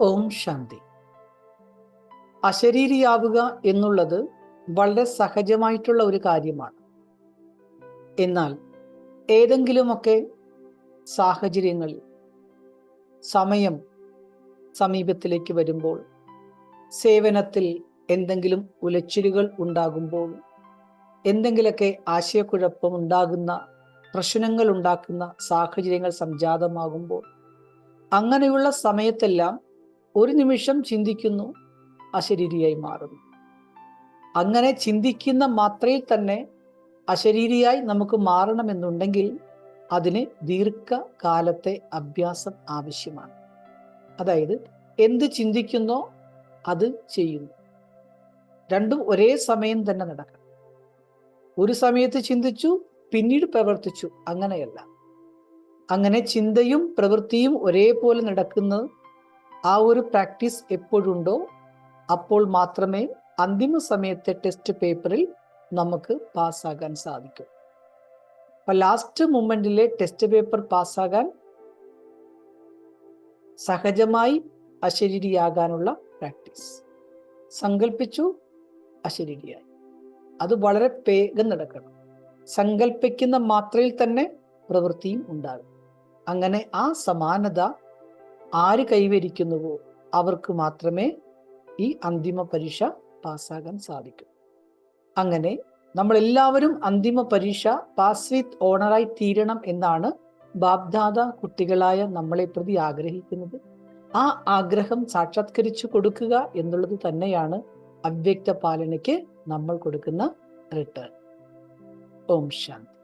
ഓം ശാന്തി. അശരീരിയാവുക എന്നുള്ളത് വളരെ സഹജമായിട്ടുള്ള ഒരു കാര്യമാണ്. എന്നാൽ ഏതെങ്കിലുമൊക്കെ സാഹചര്യങ്ങളിൽ സമയം സമീപത്തിലേക്ക് വരുമ്പോൾ സേവനത്തിൽ എന്തെങ്കിലും ഉലച്ചിലുകൾ ഉണ്ടാകുമ്പോൾ എന്തെങ്കിലുമൊക്കെ ആശയക്കുഴപ്പം ഉണ്ടാകുന്ന പ്രശ്നങ്ങൾ ഉണ്ടാക്കുന്ന സാഹചര്യങ്ങൾ സംജാതമാകുമ്പോൾ അങ്ങനെയുള്ള സമയത്തെല്ലാം ഒരു നിമിഷം ചിന്തിക്കുന്നു അശരീരിയായി മാറുന്നു. അങ്ങനെ ചിന്തിക്കുന്ന മാത്രയിൽ തന്നെ അശരീരിയായി നമുക്ക് മാറണമെന്നുണ്ടെങ്കിൽ അതിന് ദീർഘകാലത്തെ അഭ്യാസം ആവശ്യമാണ്. അതായത് എന്ത് ചിന്തിക്കുന്നോ അത് ചെയ്യുന്നു. രണ്ടും ഒരേ സമയം തന്നെ നടക്കണം. ഒരു സമയത്ത് ചിന്തിച്ചു പിന്നീട് പ്രവർത്തിച്ചു അങ്ങനെയല്ല. അങ്ങനെ ചിന്തയും പ്രവൃത്തിയും ഒരേപോലെ നടക്കുന്നത് ആ ഒരു പ്രാക്ടീസ് എപ്പോഴുണ്ടോ അപ്പോൾ മാത്രമേ അന്തിമ സമയത്തെ ടെസ്റ്റ് പേപ്പറിൽ നമുക്ക് പാസ്സാകാൻ സാധിക്കും. അപ്പൊ ലാസ്റ്റ് മൊമെന്റിലെ ടെസ്റ്റ് പേപ്പർ പാസ്സാകാൻ സഹജമായി അശരീരിയാകാനുള്ള പ്രാക്ടീസ്. സങ്കല്പിച്ചു അശരീരിയായി. അത് വളരെ വേഗം നടക്കണം. സങ്കല്പിക്കുന്ന മാത്രയിൽ തന്നെ പ്രവൃത്തിയും ഉണ്ടാകും. അങ്ങനെ ആ സമാനത ആര് കൈവരിക്കുന്നുവോ അവർക്ക് മാത്രമേ ഈ അന്തിമ പരീക്ഷ പാസ്സാകാൻ സാധിക്കൂ. അങ്ങനെ നമ്മൾ എല്ലാവരും അന്തിമ പരീക്ഷ പാസ് വിത്ത് ഓണറായി തീരണം എന്നാണ് ബാബ്ദാദ കുട്ടികളായ നമ്മളെ പ്രതി ആഗ്രഹിക്കുന്നത്. ആ ആഗ്രഹം സാക്ഷാത്കരിച്ചു കൊടുക്കുക എന്നുള്ളത് തന്നെയാണ് അവ്യക്ത പാലനയ്ക്ക് നമ്മൾ കൊടുക്കുന്ന റിട്ടേൺ ഓം ശാന്തി.